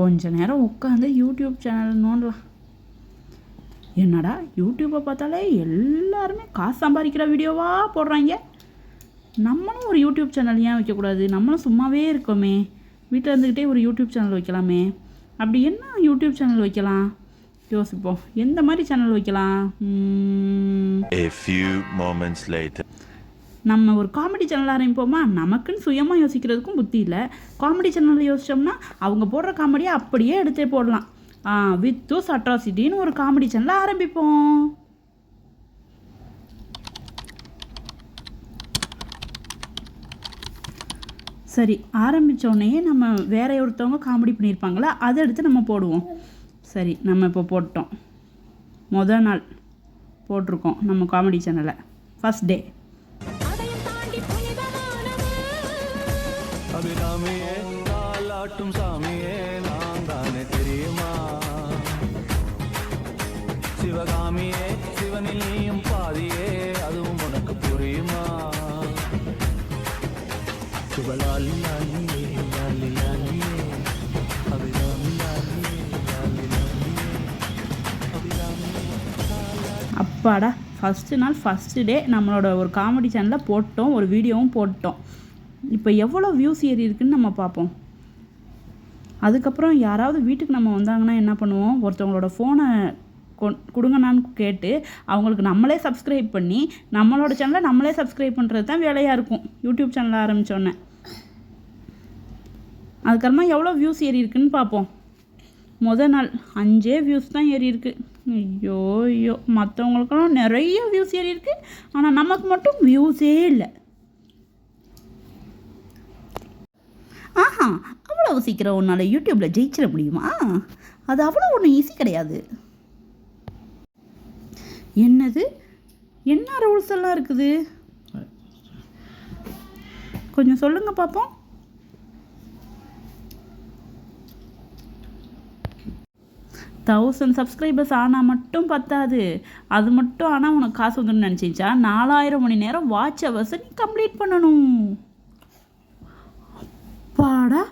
கொஞ்ச நேரம் உட்காந்து யூடியூப் சேனல் நோண்டலாம். என்னடா யூடியூப்பை பார்த்தாலே எல்லாருமே காசு சம்பாதிக்கிற வீடியோவாக போடுறாங்க. நம்மளும் ஒரு யூடியூப் சேனல் ஏன் வைக்கக்கூடாது? நம்மளும் சும்மாவே இருக்கோமே. வீட்டில் இருந்துக்கிட்டே ஒரு யூடியூப் சேனல் வைக்கலாமே. அப்படி என்ன யூடியூப் சேனல் வைக்கலாம்? யோசிப்போம். எந்த மாதிரி சேனல் வைக்கலாம்? நம்ம ஒரு காமெடி சேனல் ஆரம்பிப்போமா? நமக்குன்னு சுயமாக யோசிக்கிறதுக்கும் புத்தி இல்லை. காமெடி சேனலில் யோசிச்சோம்னா அவங்க போடுற காமெடியை அப்படியே எடுத்தே போடலாம். வித்து வித்தூஸ் அட்ராசிட்டின்னு ஒரு காமெடி சேனலை ஆரம்பிப்போம். சரி ஆரம்பித்தோடனே நம்ம வேற ஒருத்தவங்க காமெடி பண்ணியிருப்பாங்களா? அதை எடுத்து நம்ம போடுவோம். சரி நம்ம இப்போ போட்டோம். மொதல் நாள் போட்டிருக்கோம் நம்ம காமெடி சேனலை ஃபஸ்ட் டே அபிராமியே தாலாட்டும் சாமியே நான் தானே தெரியுமா? சிவகாமியே சிவனில் நீயும் பாதியே அதுவும் உனக்கு புரியுமா? சிவலாலி லாலியே லாலி லாலியே அபிராமி லாலியே லாலி லாலியே அபிராமியே அப்பாடா ஃபஸ்ட்டு நாள் ஃபஸ்ட்டு டே நம்மளோட ஒரு காமெடி சேனலில் போட்டோம் ஒரு வீடியோவும் போட்டோம். இப்போ எவ்வளோ வியூஸ் ஏறி இருக்குன்னு நம்ம பார்ப்போம். அதுக்கப்புறம் யாராவது வீட்டுக்கு நம்ம வந்தாங்கன்னா என்ன பண்ணுவோம்? ஒருத்தவங்களோட ஃபோனை கொ கொடுங்கண்ணான்னு கேட்டு அவங்களுக்கு நம்மளே சப்ஸ்கிரைப் பண்ணி நம்மளோட சேனலை நம்மளே சப்ஸ்கிரைப் பண்ணுறது தான் வேலையாக இருக்கும். யூடியூப் சேனல் ஆரம்பித்தோன்னே அதுக்கப்புறமா எவ்வளோ வியூஸ் ஏறி இருக்குன்னு பார்ப்போம். மொதல் நாள் அஞ்சே வியூஸ் தான் ஏறி இருக்கு. ஐயோ ஐயோ. மற்றவங்களுக்கெல்லாம் நிறைய வியூஸ் ஏறி இருக்கு. ஆனால் நமக்கு மட்டும் வியூஸே இல்லை. ஆஹா அவ்வளோ சீக்கிரம் உன்னால் யூடியூப்பில் ஜெயிச்சிட முடியுமா? அது அவ்வளோ ஒன்றும் ஈஸி கிடையாது. என்னது? என்ன ரூல்ஸ் எல்லாம் இருக்குது? கொஞ்சம் சொல்லுங்கள் பார்ப்போம் தௌசண்ட் சப்ஸ்கிரைபர்ஸ் ஆனால் மட்டும் பத்தாது. அது மட்டும் ஆனால் உனக்கு காசு வந்துடும் நினச்சிச்சா நாலாயிரம் மணி நேரம் வாட்ச் ஹவர்ஸை நீ கம்ப்ளீட் பண்ணணும். அப்பாடா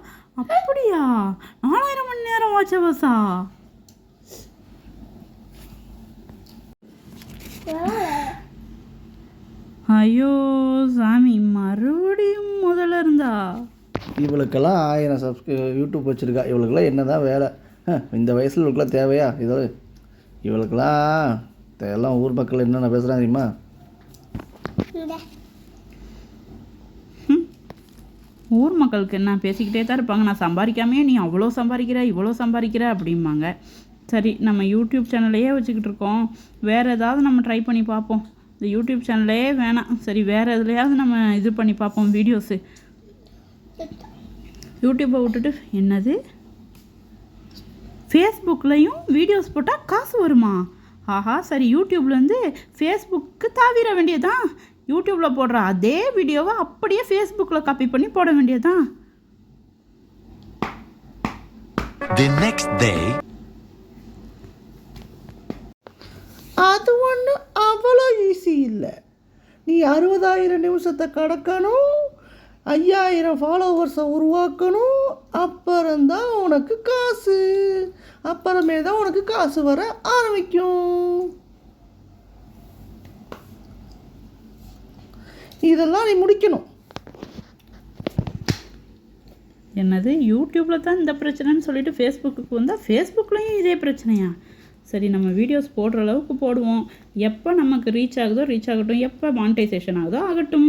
அப்படியா? நாலாயிரம் மணி நேரம் வாட்ச ஹவர்ஸா ஐயோ சாமி மறுபடியும் முதல்ல இருந்தா? இவளுக்கெல்லாம் ஆயிரம் சப்ஸ்கிரை யூடியூப் வச்சுருக்கா. இவளுக்கெல்லாம் என்ன தான் வேலை இந்த வயசில் இவளுக்கெல்லாம் தேவையா? இதோ இவளுக்கெல்லாம் எல்லாம் ஊர் மக்கள் என்னென்ன பேசுகிறாங்க தெரியுமா? ஊர் மக்களுக்கு என்ன பேசிக்கிட்டே தான் இருப்பாங்க. நான் சம்பாதிக்காமே நீ அவ்வளோ சம்பாதிக்கிற இவ்வளோ சம்பாதிக்கிற அப்படிம்பாங்க. சரி நம்ம யூடியூப் சேனலையே வச்சுக்கிட்டு இருக்கோம். வேறு ஏதாவது நம்ம ட்ரை பண்ணி பார்ப்போம். இந்த யூடியூப் சேனலே வேணாம். சரி வேறு எதுலையாவது நம்ம இது பண்ணி பார்ப்போம் வீடியோஸு யூடியூப்பை விட்டுட்டு என்னது? ஃபேஸ்புக்லேயும் வீடியோஸ் போட்டால் காசு வருமா? ஆஹா சரி யூடியூப்லேருந்து ஃபேஸ்புக்கு தாவிர வேண்டியதான் யூடியூப்பில் போடுற அதே வீடியோவை அப்படியே ஃபேஸ்புக்கில் காப்பி பண்ணி போட வேண்டியதான் The next day. அது ஒன்றும் அவ்வளோ ஈஸி இல்லை. நீ அறுபதாயிரம் நிமிஷத்தை கடக்கணும் ஐயாயிரம் ஃபாலோவர்ஸை உருவாக்கணும் அப்புறம்தான் உனக்கு காசு. அப்புறமே தான் உனக்கு காசு வர ஆரம்பிக்கும். இதெல்லாம் நீ முடிக்கணும். என்னது? யூடியூப்பில் தான் இந்த பிரச்சனைன்னு சொல்லிட்டு ஃபேஸ்புக்கு வந்தால் ஃபேஸ்புக்லேயும் இதே பிரச்சனையா? சரி நம்ம வீடியோஸ் போடுற அளவுக்கு போடுவோம். எப்போ நமக்கு ரீச் ஆகுதோ ரீச் ஆகட்டும். எப்போ மானிட்டைசேஷன் ஆகுதோ ஆகட்டும்.